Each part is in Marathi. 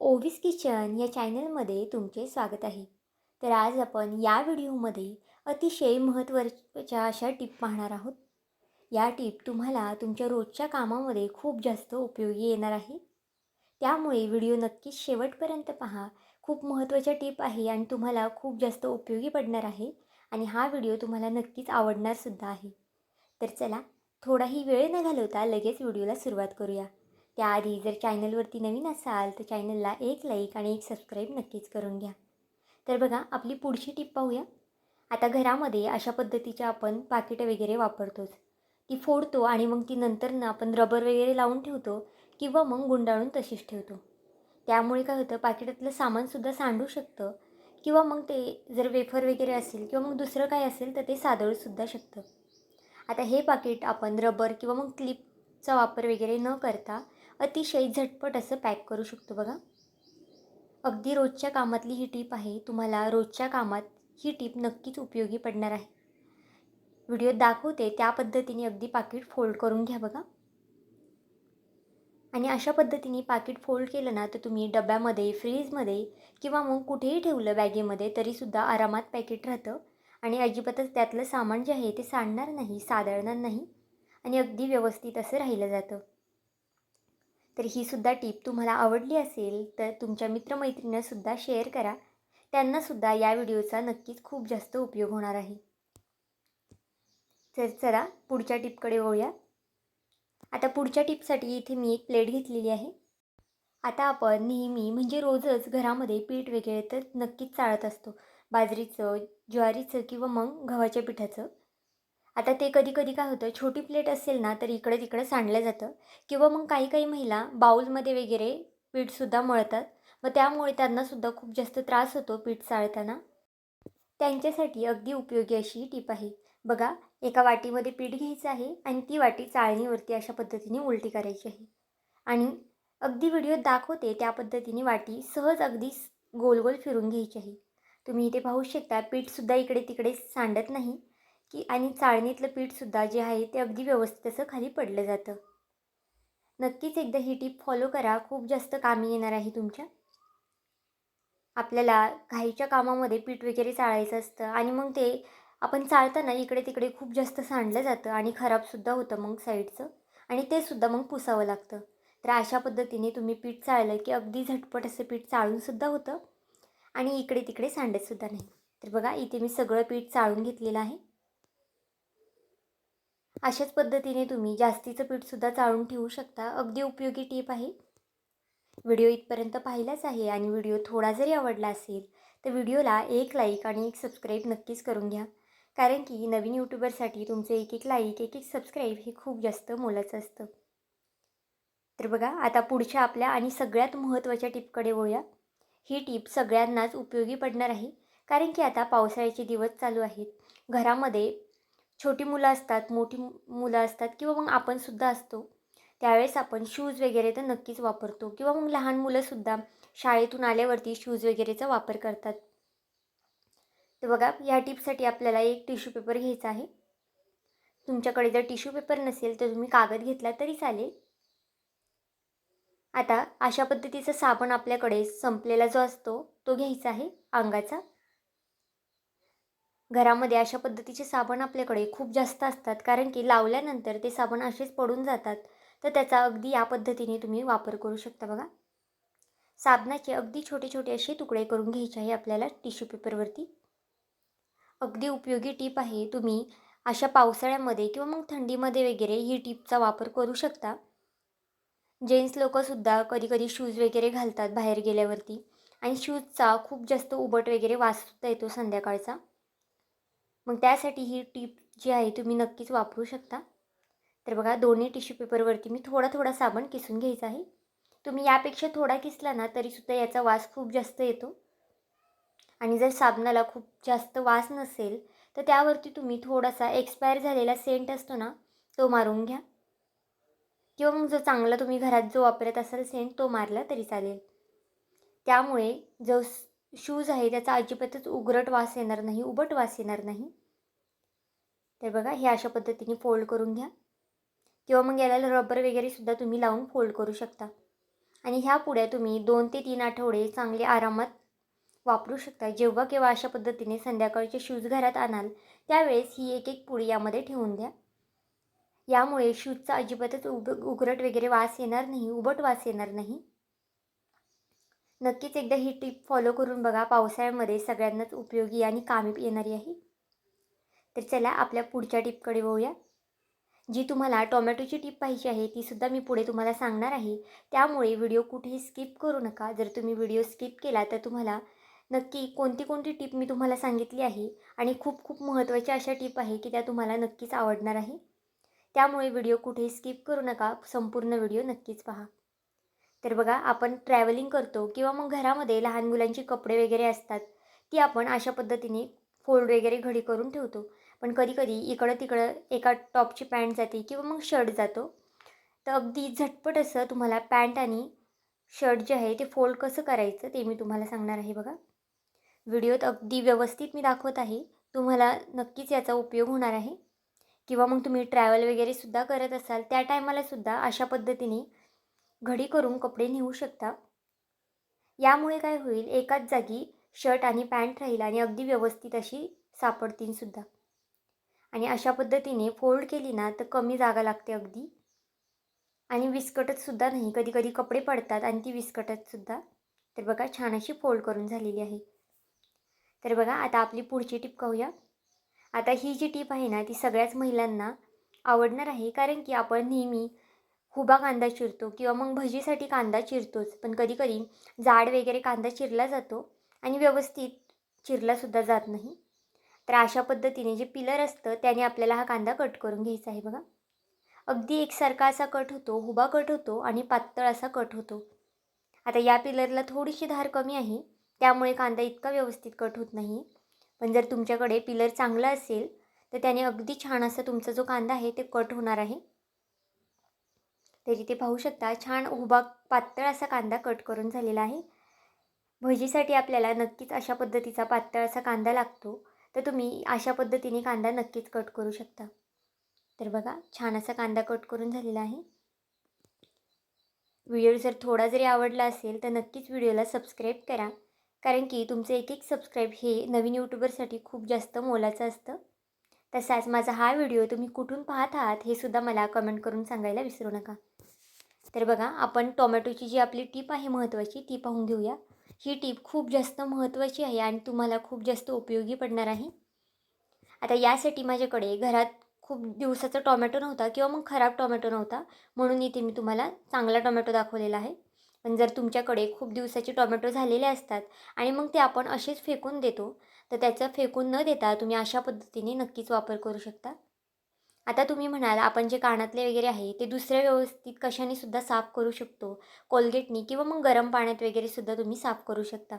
ओविस किचन या चॅनलमध्ये तुमचे स्वागत आहे. तर आज आपण या व्हिडिओमध्ये अतिशय महत्त्वाच्या अशा टिप पाहणार आहोत. या टिप तुम्हाला तुमच्या रोजच्या कामामध्ये खूप जास्त उपयोगी येणार आहे. त्यामुळे व्हिडिओ नक्कीच शेवटपर्यंत पहा. खूप महत्त्वाच्या टिप आहे आणि तुम्हाला खूप जास्त उपयोगी पडणार आहे आणि हा व्हिडिओ तुम्हाला नक्कीच आवडणारसुद्धा आहे. तर चला थोडाही वेळ न घालवता लगेच व्हिडिओला सुरुवात करूया. त्याआधी जर चॅनलवरती नवीन असाल तर चॅनलला एक लाईक आणि एक सबस्क्राईब नक्कीच करून घ्या. तर बघा आपली पुढची टिप पाहूया. आता घरामध्ये अशा पद्धतीच्या आपण पाकिटं वगैरे वापरतोच. ती फोडतो आणि मग ती नंतरनं आपण रबर वगैरे लावून ठेवतो किंवा मग गुंडाळून तशीच ठेवतो. त्यामुळे काय होतं पाकिटातलं सामानसुद्धा सांडू शकतं किंवा मग ते जर वेफर वगैरे असेल किंवा मग दुसरं काय असेल तर ते सादळूसुद्धा शकतं. आता हे पाकिट आपण रबर किंवा मग क्लिपचा वापर वगैरे न करता अतिशय झटपट असं पॅक करू शकतो बघा. अगदी रोजच्या कामातली ही टीप आहे. तुम्हाला रोजच्या कामात ही टीप नक्कीच उपयोगी पडणार आहे. व्हिडिओ दाखवते त्या पद्धतीने अगदी पाकिट फोल्ड करून घ्या बघा. आणि अशा पद्धतीने पाकिट फोल्ड केलं ना तर तुम्ही डब्यामध्ये फ्रीजमध्ये किंवा मग कुठेही ठेवलं बॅगेमध्ये तरीसुद्धा आरामात पॅकेट राहतं. आणि अजिबातच त्यातलं सामान जे आहे ते सांडणार नाही सादळणार नाही. आणि अगदी व्यवस्थित असं राहिलं जातं. तर ही सुद्धा टीप तुम्हाला आवडली असेल तर तुमच्या मित्रमैत्रिणींसुद्धा शेअर करा. त्यांनासुद्धा या व्हिडिओचा नक्कीच खूप जास्त उपयोग होणार आहे. तर चला पुढच्या टिपकडे वळूया. आता पुढच्या टिपसाठी इथे मी एक प्लेट घेतलेली आहे. आता आपण नेहमी म्हणजे रोजच घरामध्ये पीठ वगैरे तर नक्कीच चाळत असतो. बाजरीचं ज्वारीचं किंवा मग गव्हाच्या पिठाचं. आता ते कधी कधी काय होतं छोटी प्लेट असेल ना तर इकडे तिकडे सांडलं जातं. किंवा मग काही काही महिला बाऊलमध्ये वगैरे पीठसुद्धा मळतात. व त्यामुळे त्यांनासुद्धा खूप जास्त त्रास होतो पीठ चाळताना. त्यांच्यासाठी अगदी उपयोगी अशी ही टीप आहे. बघा एका वाटीमध्ये पीठ घ्यायचं आहे आणि ती वाटी चाळणीवरती अशा पद्धतीने उलटी करायची आहे. आणि अगदी व्हिडिओत दाखवते त्या पद्धतीने वाटी सहज अगदी गोल गोल फिरून घ्यायची आहे. तुम्ही इथे पाहू शकता पीठसुद्धा इकडे तिकडे सांडत नाही. की आणि चाळणीतलं पीठसुद्धा जे आहे ते अगदी व्यवस्थित असं खाली पडलं जातं. नक्कीच एकदा ही टीप फॉलो करा. खूप जास्त कामी येणार आहे तुमच्या. आपल्याला घाईच्या कामामध्ये पीठ वगैरे चाळायचं असतं आणि मग ते आपण चाळताना इकडे तिकडे खूप जास्त सांडलं जातं आणि खराबसुद्धा होतं मग साईडचं आणि ते सुद्धा मग पुसावं लागतं. तर अशा पद्धतीने तुम्ही पीठ चाळलं की अगदी झटपट असं पीठ चाळूनसुद्धा होतं आणि इकडे तिकडे सांडतसुद्धा नाही. तर बघा इथे मी सगळं पीठ चाळून घेतलेलं आहे. अशाच पद्धतीने तुम्ही जास्तीचं पीठसुद्धा चाळून ठेवू शकता. अगदी उपयोगी टीप आहे. व्हिडिओ इथपर्यंत पाहिलाच आहे आणि व्हिडिओ थोडा जरी आवडला असेल तर व्हिडिओला एक लाईक आणि एक सबस्क्राईब नक्कीच करून घ्या. कारण की नवीन यूट्यूबरसाठी तुमचे एक एक लाईक एक एक सबस्क्राईब हे खूप जास्त मोलाचं असतं. तर बघा आता पुढच्या आपल्या आणि सगळ्यात महत्त्वाच्या टिपकडे वळूया. ही टीप सगळ्यांनाच उपयोगी पडणार आहे. कारण की आता पावसाळ्याचे दिवस चालू आहेत. घरामध्ये छोटी मुलं असतात मोठी मुलं असतात किंवा मग आपणसुद्धा असतो त्यावेळेस आपण शूज वगैरे तर नक्कीच वापरतो. किंवा मग लहान मुलंसुद्धा शाळेतून आल्यावरती शूज वगैरेचा वापर करतात. तर बघा या टिपसाठी आपल्याला एक टिश्यू पेपर घ्यायचा आहे. तुमच्याकडे जर टिश्यू पेपर नसेल तर तुम्ही कागद घेतला तरी चालेल. आता अशा पद्धतीचा साबण आपल्याकडे संपलेला जो असतो तो घ्यायचा आहे अंगाचा. घरामध्ये अशा पद्धतीचे साबण आपल्याकडे खूप जास्त असतात कारण की लावल्यानंतर ते साबण असेच पडून जातात. तर त्याचा अगदी या पद्धतीने तुम्ही वापर करू शकता बघा. साबणाचे अगदी छोटे छोटे असे तुकडे करून घ्यायचे आहे आपल्याला टिश्यू पेपरवरती. अगदी उपयोगी टीप आहे तुम्ही अशा पावसाळ्यामध्ये किंवा मग थंडीमध्ये वगैरे ही टीपचा वापर करू शकता. जेंट्स लोकंसुद्धा कधी कधी शूज वगैरे घालतात बाहेर गेल्यावरती. आणि शूजचा खूप जास्त उबट वगैरे वाजता येतो संध्याकाळचा. मग त्यासाठी ही टीप जी आहे तुम्ही नक्कीच वापरू शकता. तर बघा दोन्ही टिश्यू पेपरवरती मी थोडा थोडा साबण किसून घ्यायचा आहे. तुम्ही यापेक्षा थोडा किसला ना तरीसुद्धा याचा वास खूप जास्त येतो. आणि जर साबणाला खूप जास्त वास नसेल तर त्यावरती तुम्ही थोडासा एक्सपायर झालेला सेंट असतो ना तो मारून घ्या. किंवा मग जो चांगला तुम्ही घरात जो वापरत असाल सेंट तो मारला तरी चालेल. त्यामुळे जो शूज आहे त्याचा अजिबातच उघरट वास येणार नाही उबट वास येणार नाही. तर बघा हे अशा पद्धतीने फोल्ड करून घ्या. किंवा मग याला रबर वगैरेसुद्धा तुम्ही लावून फोल्ड करू शकता. आणि ह्या पुड्या तुम्ही दोन ते तीन आठवडे चांगले आरामात वापरू शकता. जेव्हा केव्हा अशा पद्धतीने संध्याकाळचे शूज घरात आणाल त्यावेळेस ही एक एक पुडी यामध्ये ठेवून द्या. यामुळे शूजचा अजिबातच उब उघरट वगैरे वास येणार नाही उबट वास येणार नाही. नक्कीच एकदा ही टिप फॉलो करून बघा पावसाळ्यामध्ये सगळ्यांनाच उपयोगी आणि कामी येणारी आहे. तर चला आपल्या पुढच्या टिपकडे वळूया. जी तुम्हाला टोमॅटोची टिप पाहिजे आहे तीसुद्धा मी पुढे तुम्हाला सांगणार आहे. त्यामुळे व्हिडिओ कुठेही स्किप करू नका. जर तुम्ही व्हिडिओ स्किप केला तर तुम्हाला नक्की कोणती कोणती टिप मी तुम्हाला सांगितली आहे आणि खूप खूप महत्त्वाच्या अशा टिप आहे की त्या तुम्हाला नक्कीच आवडणार आहे. त्यामुळे व्हिडिओ कुठेही स्किप करू नका. संपूर्ण व्हिडिओ नक्कीच पहा. तर बघा आपण ट्रॅव्हलिंग करतो किंवा मग घरामध्ये लहान मुलांची कपडे वगैरे असतात ती आपण अशा पद्धतीने फोल्ड वगैरे घडी करून ठेवतो. पण कधीकधी इकडं तिकडं एका टॉपची पॅन्ट जाते किंवा मग शर्ट जातो. तर अगदी झटपट असं तुम्हाला पॅन्ट आणि शर्ट जे आहे ते फोल्ड कसं करायचं ते मी तुम्हाला सांगणार आहे बघा. व्हिडिओत अगदी व्यवस्थित मी दाखवत आहे. तुम्हाला नक्कीच याचा उपयोग होणार आहे. किंवा मग तुम्ही ट्रॅव्हल वगैरेसुद्धा करत असाल त्या टायमालासुद्धा अशा पद्धतीने घडी करून कपडे नेऊ शकता? यामुळे काय होईल? एकाच जागी शर्ट आणि पॅन्ट राहील आणि अगदी व्यवस्थित अशी सापडतील सुद्धा. आणि अशा पद्धतीने फोल्ड केली ना तर कमी जागा लागते अगदी. आणि विस्कटतसुद्धा नाही. कधी कधी कपडे पडतात आणि ती विस्कटतसुद्धा तर बघा छान अशी फोल्ड करून झालेली आहे. तर बघा आता आपली पुढची टीप पाहूया. आता ही जी टीप आहे ना ती सगळ्याच महिलांना आवडणार आहे. कारण की आपण नेहमी हुबा कांदा चिरतो किंवा मग भजीसाठी कांदा चिरतोच. पण कधी कधी जाड वगैरे कांदा चिरला जातो आणि व्यवस्थित चिरलासुद्धा जात नाही. तर अशा पद्धतीने जे पिलर असतं त्याने आपल्याला हा कांदा कट करून घ्यायचा आहे बघा. अगदी एकसारखा असा कट होतो हुबा कट होतो आणि पातळ असा कट होतो. आता या पिलरला थोडीशी धार कमी आहे त्यामुळे कांदा इतका व्यवस्थित कट होत नाही. पण जर तुमच्याकडे पिलर चांगला असेल तर त्याने अगदी छान असा तुमचा जो कांदा आहे ते कट होणार आहे. तरी ते पाहू शकता छान उभा पातळ असा कांदा कट करून झालेला आहे. भजीसाठी आपल्याला नक्कीच अशा पद्धतीचा पातळ असा कांदा लागतो. तर तुम्ही अशा पद्धतीने कांदा नक्कीच कट करू शकता. तर बघा छान असा कांदा कट करून झालेला आहे. व्हिडिओ जर थोडा जरी आवडला असेल तर नक्कीच व्हिडिओला सबस्क्राईब करा. कारण की तुमचं एक एक सबस्क्राईब हे नवीन यूट्यूबरसाठी खूप जास्त मोलाचं असतं. तसाच माझा हा व्हिडिओ तुम्ही कुठून पाहत आहात हे सुद्धा मला कमेंट करून सांगायला विसरू नका. तर बघा आपण टोमॅटोची जी आपली टीप आहे महत्त्वाची ती पाहून घेऊया. ही टीप खूप जास्त महत्त्वाची आहे आणि तुम्हाला खूप जास्त उपयोगी पडणार आहे. आता यासाठी माझ्याकडे घरात खूप दिवसाचा टोमॅटो नव्हता किंवा मग खराब टोमॅटो नव्हता म्हणून इथे मी तुम्हाला चांगला टोमॅटो दाखवलेला आहे. पण जर तुमच्याकडे खूप दिवसाचे टोमॅटो झालेले असतात आणि मग ते आपण असेच फेकून देतो तर त्याचं फेकून न देता तुम्ही अशा पद्धतीने नक्कीच वापर करू शकता. आता तुम्ही म्हणाल आपण जे कानातले वगैरे आहे ते दुसऱ्या व्यवस्थित कशाने सुद्धा साफ करू शकतो? कोलगेटनी किंवा मग गरम पाण्यात वगैरे सुद्धा तुम्ही साफ करू शकता.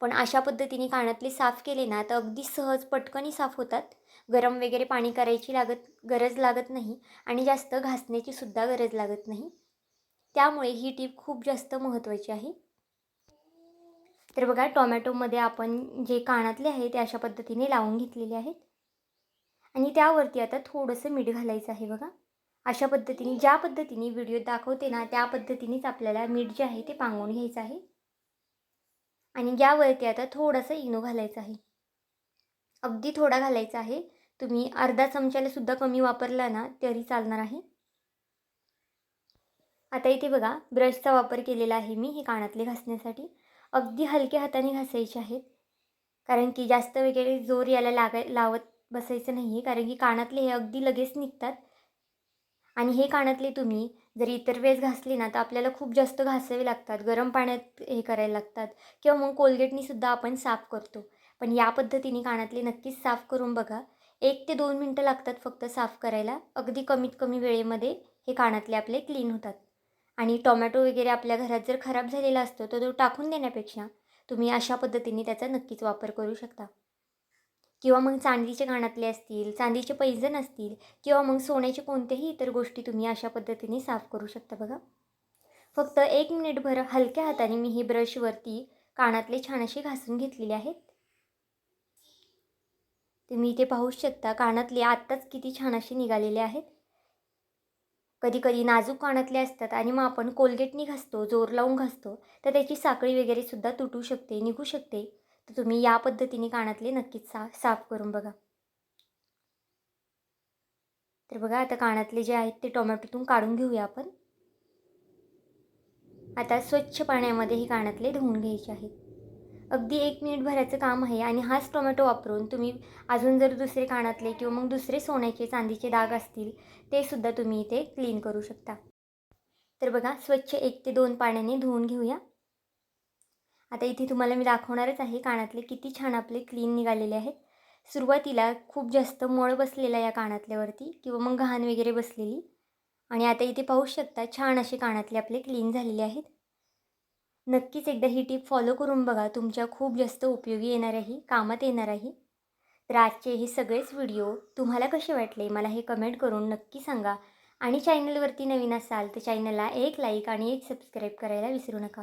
पण अशा पद्धतीने कानातले साफ केले ना तर अगदी सहज पटकनी साफ होतात. गरम वगैरे पाणी करायची लागत गरज लागत नाही आणि जास्त घासण्याची सुद्धा गरज लागत नाही. त्यामुळे ही टीप खूप जास्त महत्त्वाची आहे. तर बघा टोमॅटोमध्ये आपण जे कानातले आहे ते अशा पद्धतीने लावून घेतलेले आहेत. आणि त्यावरती आता थोडंसं मीठ घालायचं आहे बघा. अशा पद्धतीने ज्या पद्धतीने व्हिडिओ दाखवते ना त्या पद्धतीनेच आपल्याला मीठ जे आहे ते पांगवून घ्यायचं आहे. आणि यावरती आता थोडंसं इनो घालायचं आहे. अगदी थोडा घालायचा आहे. तुम्ही अर्धा चमच्याला सुद्धा कमी वापरला ना तरी चालणार आहे. आता इथे बघा ब्रशचा वापर केलेला आहे मी हे कानातले घासण्यासाठी. अगदी हलक्या हाताने घासायचे आहेत. कारण की जास्त वगैरे जोर याला लागाय लावत बसायचं नाही आहे कारण की कानातले हे अगदी लगेच निघतात. आणि हे कानातले तुम्ही जर इतर वेळेस घासले ना तर आपल्याला खूप जास्त घासावे लागतात गरम पाण्यात हे करायला लागतात. किंवा मग कोलगेटनीसुद्धा आपण साफ करतो. पण या पद्धतीने कानातले नक्कीच साफ करून बघा. एक ते दोन मिनटं लागतात फक्त साफ करायला. अगदी कमीत कमी वेळेमध्ये हे कानातले आपले क्लीन होतात. आणि टोमॅटो वगैरे आपल्या घरात जर खराब झालेला असतो तर तो टाकून देण्यापेक्षा तुम्ही अशा पद्धतीने त्याचा नक्कीच वापर करू शकता. किंवा मग चांदीचे कानातले असतील चांदीचे पैजण असतील किंवा मग सोन्याचे कोणत्याही इतर गोष्टी तुम्ही अशा पद्धतीने साफ करू शकता बघा. फक्त एक मिनिटभर हलक्या हाताने मी हे ब्रशवरती कानातले छान असे घासून घेतलेले आहेत. तुम्ही इथे पाहू शकता कानातले आत्ताच किती छान असे निघालेले आहेत. कधी कधी नाजूक कानातले असतात आणि मग आपण कोलगेटनी घासतो जोर लावून घासतो तर त्याची साखळी वगैरे सुद्धा तुटू शकते निघू शकते. तर तुम्ही या पद्धतीने कानातले नक्कीच सा साफ करून बघा. तर बघा आता कानातले जे आहेत ते टोमॅटोतून काढून घेऊया आपण. आता स्वच्छ पाण्यामध्ये हे कानातले धुवून घ्यायचे आहेत. अगदी एक मिनिट भरायचं काम आहे आणि हाच टोमॅटो वापरून तुम्ही अजून जर दुसरे कानातले किंवा मग दुसरे सोन्याचे चांदीचे दाग असतील ते सुद्धा तुम्ही इथे क्लीन करू शकता. तर बघा स्वच्छ एक ते दोन पाण्याने धुवून घेऊया. आता इथे तुम्हाला मी दाखवणारच आहे कानातले किती छान आपले क्लीन निघालेले आहेत. सुरुवातीला खूप जास्त मळ बसलेला या कानातल्यावरती किंवा मग घाण वगैरे बसलेली. आणि आता इथे पाहू शकता छान असे कानातले आपले क्लीन झालेले आहेत. नक्कीच एकदा ही टीप फॉलो करून बघा तुमच्या खूप जास्त उपयोगी येणार आहे कामात येणार आहे. तर आजचे हे सगळेच व्हिडिओ तुम्हाला कसे वाटले मला हे कमेंट करून नक्की सांगा. आणि चॅनलवरती नवीन असाल तर चॅनलला एक लाईक आणि एक सबस्क्राईब करायला विसरू नका.